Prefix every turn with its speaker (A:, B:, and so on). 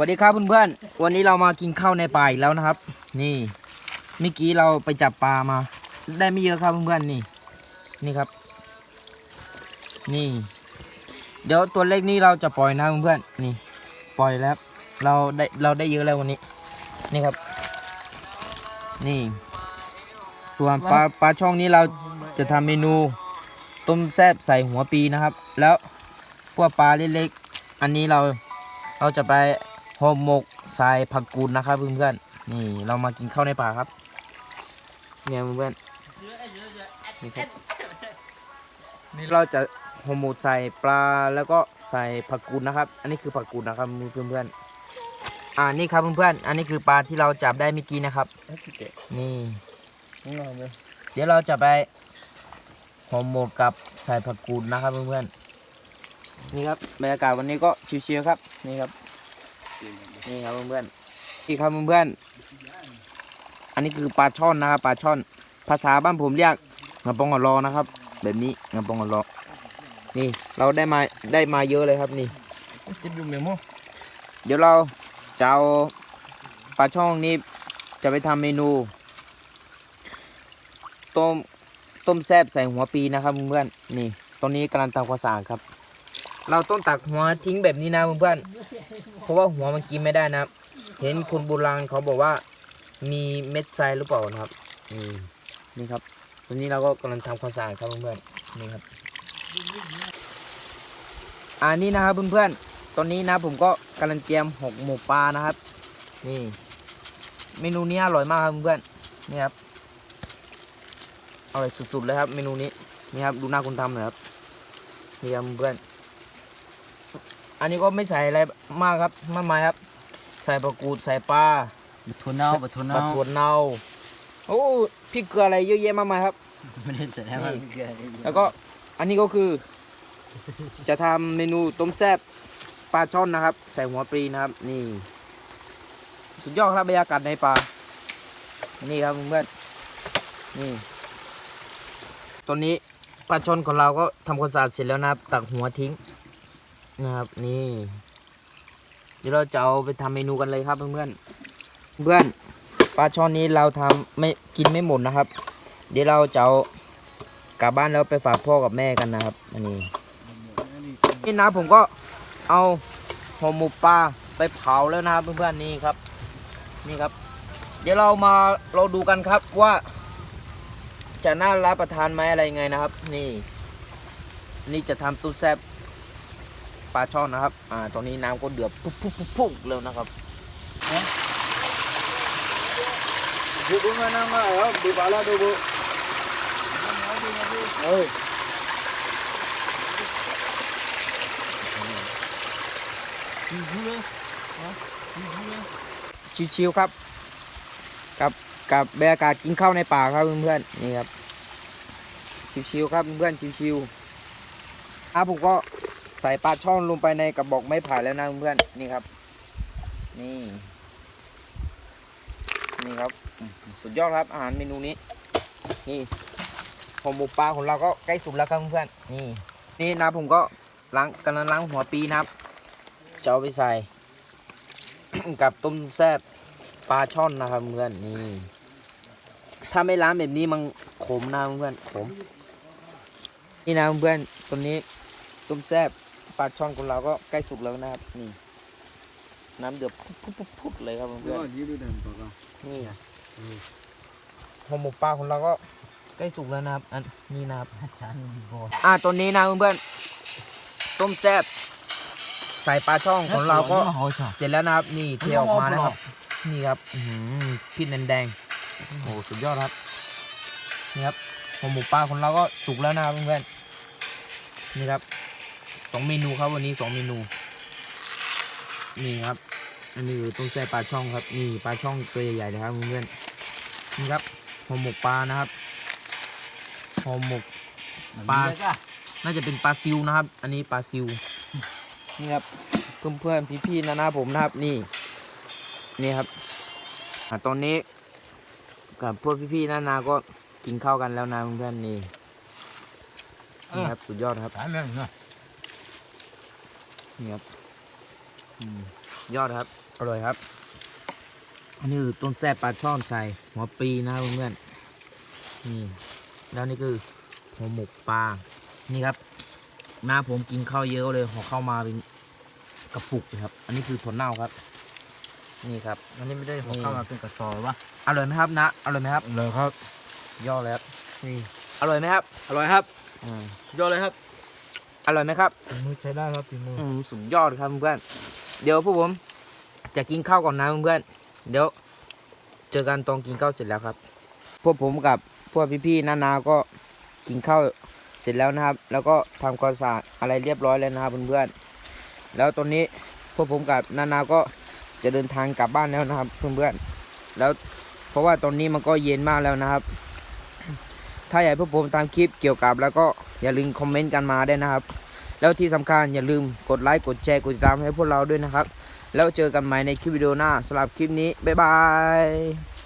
A: วัสดีครับเพื่อนๆ วันนี้เรามากินข้าวในป่าอีกแล้วนะครับ นี่เมื่อกี้เราไปจับปลามา ได้ไม่เยอะครับเพื่อนๆนี่ นี่ครับ นี่ เดี๋ยวตัวเล็กนี่เราจะปล่อยนะเพื่อนๆนี่ ปล่อยแล้วครับเราได้เราได้เยอะแล้ววันนี้ นี่ครับ นี่ ส่วนปลาปลาช่องนี้เราจะทำเมนูต้มแซ่บใส่หัวปีนะครับ แล้วพวกปลาเล็กๆอันนี้เราเราจะไป ห่อหมกใส่ผักกูดนะครับเพื่อนๆนี่เรามากินข้าวในป่าครับ เนี่ยเพื่อนๆนี่ครับนี่เราจะห่อหมกใส่ปลาแล้วก็ใส่ผักกูดนะครับ อันนี้คือผักกูดนะครับเพื่อนๆอ่านี่ครับเพื่อนๆอันนี้คือปลาที่เราจับได้เมื่อกี้นะครับ นี่เดี๋ยวเราจะไปห่อหมกกับใส่ผักกูดนะครับเพื่อนๆนี่ครับบรรยากาศวันนี้ก็ชิวๆครับนี่ครับ นี่ครับเพื่อนๆนี่ครับเพื่อนๆอันนี้คือปลาช่อนนะครับปลาช่อน ภาษาบ้านผมเรียกงาปองกะลอนะครับ แบบนี้งาปองกะลอนี่เราได้มาได้มาเยอะเลยครับนี่
B: กินอยู่เมียมั้ง
A: เดี๋ยวเราจะเอาปลาช่องนี้จะไปทำเมนู ต้มต้มแซ่บใส่หัวปีนะครับเพื่อนๆนี่ตอนนี้กำลังทำความสะอาดครับ เราต้องตักหัวทิ้งแบบนี้นะเพื่อนๆเพราะว่าหัวมันกินไม่ได้นะครับเห็นคนโบราณเขาบอกว่า มีเม็ดทรายหรือเปล่านะครับนี่นี่ครับตอนนี้เราก็กำลังทำความสะอาดครับเพื่อนๆนี่ครับอันนี้นะครับเพื่อนๆตอนนี้นะผมก็กำลังเตรียมหกหมูปลานะครับ นี่เมนูนี้อร่อยมากครับเพื่อนๆนี่ครับอร่อยสุดๆเลยครับ เมนูนี้นี่ครับดูหน้าคนทำหน่อยครับนี่ครับเพื่อน อันนี้ก็ไม่ใส่อะไรมากครับมากมายครับ ใส่ประกูดใส่ปลา
B: ทุนเอาปะทุน
A: ปลา
B: เอา
A: ถั่วเน่าโอ้พริกเกลืออะไรเยอะแยะมากมายครับ
B: ไม่ได้ใส่ให้มันเกลือ
A: แล้วก็อันนี้ก็คือ จะทำเมนูต้มแซ่บปลาช่อนนะครับ ใส่หัวปลีนะครับ นี่ สุดยอดครับบรรยากาศในป่านี่ครับเพื่อนๆนี่ตอนนี้ปลาช่อนของเราก็ทำความสะอาดเสร็จแล้วนะครับ ตักหัวทิ้ง นะครับ นี่ เดี๋ยวเราจะเอาไปทำเมนูกันเลยครับเพื่อนๆเพื่อนปลาช่อนนี้เราทำไม่กินไม่หมดนะครับ เดี๋ยวเราจะเอากลับบ้านแล้วไปฝากพ่อกับแม่กันนะครับอันนี้นี่นะผมก็เอาห่อหมกปลาไปเผาแล้วนะครับเพื่อนๆนี่ครับ นี่ครับ เดี๋ยวเรามาเราดูกันครับว่า จะน่ารับประทานไหมอะไรยังไงนะครับ นี่ นี่จะทำตุ้แซบ ปลาช่อนนะครับ อ่า ตอนนี้น้ำก็เดือดปุ๊บปุ๊บปุ๊บปุ๊บแล้วนะครับ
B: ดูดูมานั่งมาเอาดูบาลาดูบุเอ้ย
A: ชิวๆครับ กับกับบรรยากาศกินข้าวในป่าครับเพื่อนๆนี่ครับชิวๆครับเพื่อนๆชิวๆอะผมก็ ใส่ปลาช่อนลงไปในกระบอกไม้ไผ่แล้วนะเพื่อนนี่ครับ นี่ นี่ครับ สุดยอดครับอาหารเมนูนี้ นี่ห่อหมกปลาของเราก็ใกล้สุกแล้วครับเพื่อนนี่ นี่นะผมก็ล้างกำลังล้างหัวปีนะครับจะเอาไปใส่ กับต้มแซ่บปลาช่อนนะครับเพื่อนนี่ ถ้าไม่ล้างแบบนี้มันขมนะเพื่อนขมนี่นะเพื่อนตัวนี้ต้มแซ่บ ปลาช่อนของเราก็ใกล้สุกแล้วนะครับ นี่ น้ำเดือดพุดๆๆเลยครับเพื่อน
B: ยืดเดินต่อกัน
A: ๆนี่ห่อหมกปลาของเราก็ใกล้สุกแล้วนะครับ อันนี้นะครับ
B: ฉันบอ
A: อ่าตัวนี้นะเพื่อนๆต้มแซ่บใส่ปลาช่องของเราก็
B: โอ้ย
A: เสร็จแล้วนะครับ นี่เทออกมานะครับ นี่ครับอื้อหือพริกแดงๆโอ้สุดยอดครับ นี่ครับห่อหมูปลาของเราก็สุกแล้วนะครับเพื่อนๆนี่ครับ สองเมนูครับวันนี้สองเมนู นี่ครับ อันนี้คือต้มแซ่บปลาช่องครับ นี่ปลาช่องตัวใหญ่ๆเลยครับเพื่อนๆนี่ครับห่อหมกปลานะครับห่อหมกปลาน่าจะเป็นปลาซิวนะครับ อันนี้ปลาซิวนี่ครับเพื่อนเพื่อนๆพี่ๆนะนะผมนะครับ นี่ นี่ครับอะตอนนี้กับพวกพี่ๆนานาก็กินข้าวกันแล้วนะเพื่อนๆนี่นี่ครับสุดยอดครับ
B: ตายแม่งเนาะ
A: นี่ครับอืมยอดครับ อร่อยครับ อันนี้คือต้นแซ่บปลาช่อนใส่หัวปลีนะครับเพื่อนๆนี่ แล้วนี่คือหัวหมกปลา นี่ครับมาผมกินข้าวเยอะเลยห่อข้าวมาเป็นกระปุกเลยครับ อันนี้คือถั่วเน่าครับ นี่ครับ
B: อันนี้ไม่ได้หัวเข้ามาเป็นกระสอบวะ
A: อร่อยไหมครับนะ อร่อยไหมครับ
B: เลยครับ
A: ย่อเลยครับ นี่ อร่อยไหมครับ
B: อร่อยครับ
A: อืม
B: สุดยอดเลยครับ
A: อร่อยไหมครับ
B: ฝีมือใช้ได้ครับฝีมือ
A: อืมสุดยอดครับเพื่อนๆเดี๋ยวพวกผมจะกินข้าวก่อนนะเพื่อนๆเดี๋ยวเจอกันตอนกินข้าวเสร็จแล้วครับ พวกผมกับพวกพี่ๆนานาก็กินข้าวเสร็จแล้วนะครับ แล้วก็ทำความสะอาดอะไรเรียบร้อยแล้วนะครับเพื่อนๆแล้วตอนนี้พวกผมกับนานาก็จะเดินทางกลับบ้านแล้วนะครับ เพื่อนๆแล้วเพราะว่าตอนนี้มันก็เย็นมากแล้วนะครับ ถ้าอยากพวกผมตามคลิปเกี่ยวกับ แล้วก็อย่าลืมคอมเมนต์กันมาได้นะครับ แล้วที่สำคัญอย่าลืมกดไลค์กดแชร์กดติดตามให้พวกเราด้วยนะครับ แล้วเจอกันใหม่ในคลิปวิดีโอหน้าสำหรับคลิปนี้บ๊ายบาย